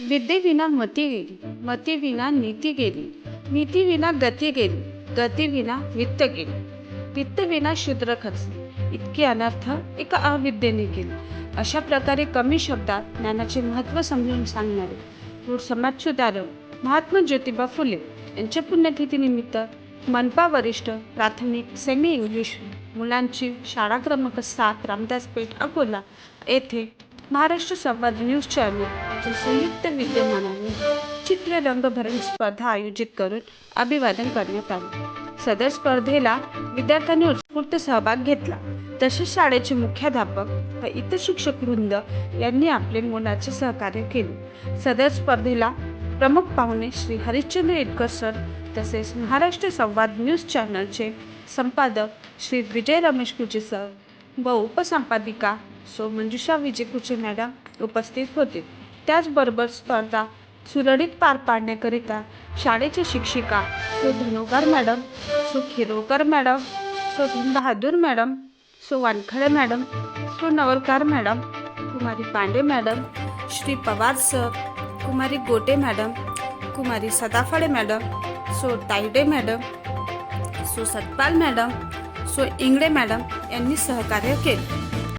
विद्येविना मती गेली मतीविना नीती गेली नीतीविना गती गेली गतीविना वित्त गेली. वित्तविना शूद्र खचले इतके अनर्थ एका अविद्येने केले. अशा प्रकारे कमी शब्दात ज्ञानाचे महत्त्व समजून सांगणारे मूळ समाजसुधारक महात्मा ज्योतिबा फुले यांच्या पुण्यतिथीनिमित्त मनपा वरिष्ठ प्राथमिक सेमी इंग्लिश मुलांची शाळा क्रमांक सात रामदास पेठ अकोला येथे महाराष्ट्र संवाद न्यूज चॅनल. संयुक्त विद्यमानाने चित्र रंगभरण स्पर्धा आयोजित करून अभिवादन करण्यात आले. सदर स्पर्धेला विद्यार्थ्यांनी उत्स्फूर्त सहभाग घेतला. तसेच शाळेचे मुख्याध्यापक व इतर शिक्षक वृंद यांनी आपले मुलाचे सहकार्य केले. सदर स्पर्धेला प्रमुख पाहुणे श्री हरिश्चंद्र एडकर सर तसेच महाराष्ट्र संवाद न्यूज चॅनलचे संपादक श्री विजय रमेश कुचे सर व उपसंपादिका सो मंजुषा विजय कुचे मॅडम उपस्थित होते. त्याचबरोबर स्पर्धा सुरळीत पार पाडण्याकरिता शाळेच्या शिक्षिका सो धनुगार मॅडम सो खिरोकर मॅडम सो बहादूर मॅडम सो वानखडे मॅडम सो नवलकार मॅडम कुमारी पांडे मॅडम श्री पवार सर कुमारी गोटे मॅडम कुमारी सदाफळे मॅडम सो तायडे मॅडम सो सतपाल मॅडम सो इंगडे मॅडम यांनी सहकार्य केले.